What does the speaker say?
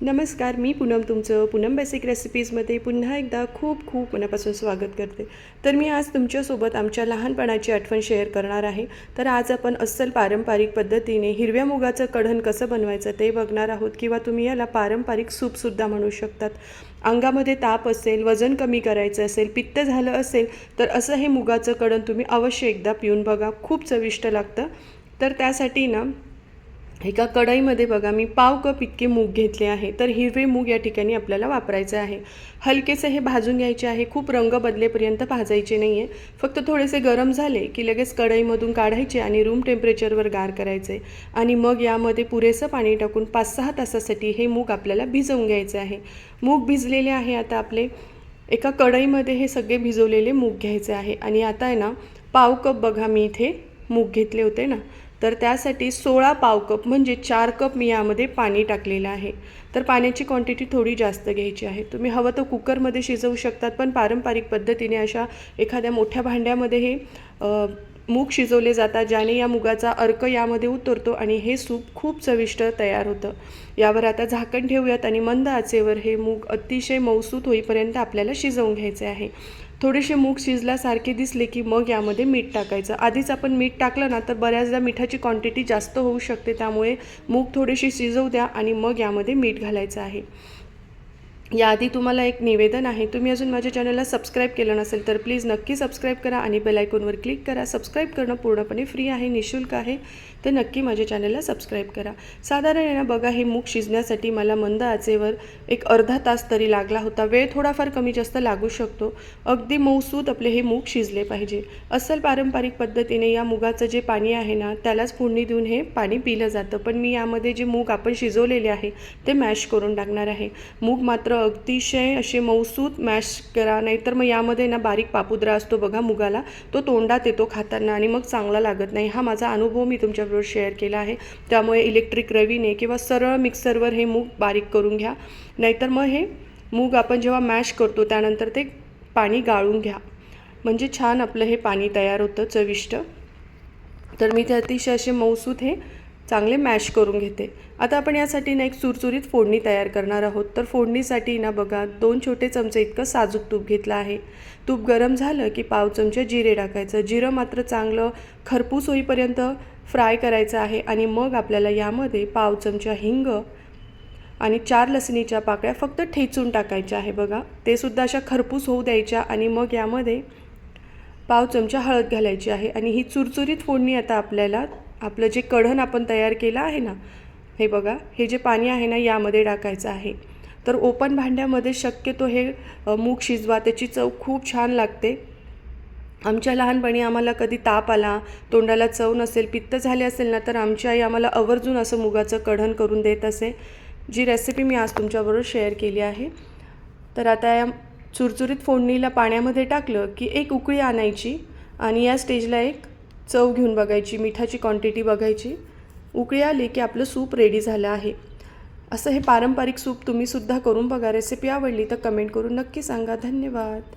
नमस्कार मी पूनम तुमचं पूनम बेसिक रेसिपीजमध्ये पुन्हा एकदा खूप खूप मनापासून स्वागत करते. तर मी आज तुमच्यासोबत आमच्या लहानपणाची आठवण शेअर करणार आहे. तर आज आपण अस्सल पारंपरिक पद्धतीने हिरव्या मुगाचं कढण कसं बनवायचं ते बघणार आहोत किंवा तुम्ही याला पारंपरिक सूपसुद्धा म्हणू शकतात. अंगामध्ये ताप असेल वजन कमी करायचं असेल पित्त झालं असेल तर असं हे मुगाचं कढण तुम्ही अवश्य एकदा पिऊन बघा. खूप चविष्ट लागतं. तर त्यासाठी ना एका कढईमध्ये बघा मी पाव कप इतके मूग घेतले आहे तर हिरवे मूग या ठिकाणी आपल्याला वापरायचे आहे. हलकेसे हे भाजून घ्यायचे आहे खूप रंग बदलेपर्यंत भाजायचे नाही आहे फक्त थोडेसे गरम झाले की लगेच कढईमधून काढायचे आणि रूम टेम्परेचरवर गार करायचे. आणि मग यामध्ये पुरेसं पाणी टाकून पाच सहा तासासाठी हे मूग आपल्याला भिजवून घ्यायचे आहे. मूग भिजलेले आहे आता आपले एका कढईमध्ये हे सगळे भिजवलेले मूग घ्यायचे आहे. आणि आता आहे ना पाव कप बघा मी इथे मूग घेतले होते ना. तर त्यासाठी सोळा पाव कप म्हणजे चार कप मी यामध्ये पाणी टाकलेलं आहे. तर पाण्याची क्वांटिटी थोडी जास्त घ्यायची आहे. तुम्ही हवं तर कुकरमध्ये शिजवू शकतात पण पारंपरिक पद्धतीने अशा एखाद्या मोठ्या भांड्यामध्ये हे मूग शिजवले जातात ज्याने या मुगाचा अर्क यामध्ये उतरतो आणि हे सूप खूप चविष्ट तयार होतं. यावर आता झाकण ठेवूयात आणि मंद आचेवर हे मूग अतिशय मौसूत होईपर्यंत आपल्याला शिजवून घ्यायचे आहे. थोडेसे मूग शिजल्यासारखे दिसले की मग यामध्ये मीठ टाकायचं. आधीच आपण मीठ टाकलं ना तर बऱ्याचदा मिठाची क्वांटिटी जास्त होऊ शकते. त्यामुळे मूग थोडेसे शिजवू द्या आणि मग यामध्ये मीठ घालायचं आहे. याआधी तुम्हाला एक निवेदन आहे. तुम्ही अजून माझ्या चॅनलला सबस्क्राईब केलं नसेल तर प्लीज नक्की सबस्क्राईब करा आणि बेल आयकॉनवर क्लिक करा. सबस्क्राईब करणं पूर्णपणे फ्री आहे निशुल्क आहे. तर नक्की माझ्या चॅनलला सबस्क्राईब करा. साधारण आहे ना बघा हे मूग शिजण्यासाठी मला मंद आचेवर एक अर्धा तास तरी लागला होता. वेळ थोडाफार कमी जास्त लागू शकतो. अगदी मऊसूद आपले हे मूग शिजले पाहिजे. अस्सल पारंपरिक पद्धतीने या मुगाचं जे पाणी आहे ना त्यालाच फोडणी देऊन हे पाणी पिलं जातं. पण मी यामध्ये जे मूग आपण शिजवलेले आहे ते मॅश करून टाकणार आहे. मूग मात्र अतिशय असे मऊसूत मॅश करा नाहीतर मग यामध्ये ना बारीक पापुद्रा असतो बघा मुगाला तो तोंडात येतो खाताना आणि मग चांगला लागत नाही. हा माझा अनुभव मी तुमच्याबरोबर शेअर केला आहे. त्यामुळे इलेक्ट्रिक रवीने किंवा सरळ मिक्सरवर हे मूग बारीक करून घ्या. नाहीतर मग हे मूग आपण जेव्हा मॅश करतो त्यानंतर ते पाणी गाळून घ्या. म्हणजे छान आपलं हे पाणी तयार होतं चविष्ट. तर मी ते अतिशय असे मौसूद हे चांगले मॅश करून घेते. आता आपण यासाठी ना एक चुरचुरीत फोडणी तयार करणार आहोत. तर फोडणीसाठी ना बघा दोन छोटे चमचे इतकं साजूक तूप घेतलं आहे. तूप गरम झालं की पाव चमचे जिरे टाकायचं. जिरं मात्र चांगलं खरपूस होईपर्यंत फ्राय करायचं आहे आणि मग आपल्याला यामध्ये पाव चमचा हिंग आणि चार लसणीच्या पाकळ्या फक्त ठेचून टाकायच्या आहे बघा. ते सुद्धा अशा खरपूस होऊ द्यायच्या आणि मग यामध्ये पाव चमचा हळद घालायची आहे आणि ही चुरचुरीत फोडणी आता आपल्याला आपलं जे कढण आपण तयार केलं आहे ना हे बघा हे जे पाणी आहे ना यामध्ये टाकायचं आहे. तर ओपन भांड्यामध्ये शक्यतो हे मूग शिजवा त्याची चव खूप छान लागते. आमच्या लहानपणी आम्हाला कधी ताप आला तोंडाला चव नसेल पित्त झाले असेल ना तर आमची आई आम्हाला आवर्जून असं मुगाचं कढण करून देत असे. जी रेसिपी मी आज तुमच्याबरोबर शेअर केली आहे. तर आता या चुरचुरीत फोडणीला पाण्यामध्ये टाकलं की एक उकळी आणायची आणि या स्टेजला एक चव घेऊन बघायची मिठाची क्वांटिटी बघायची. उकळी आली की आपलं सूप रेडी झालं आहे. असं हे पारंपरिक सूप तुम्हीसुद्धा करून बघा. रेसिपी आवडली तर कमेंट करून नक्की सांगा. धन्यवाद.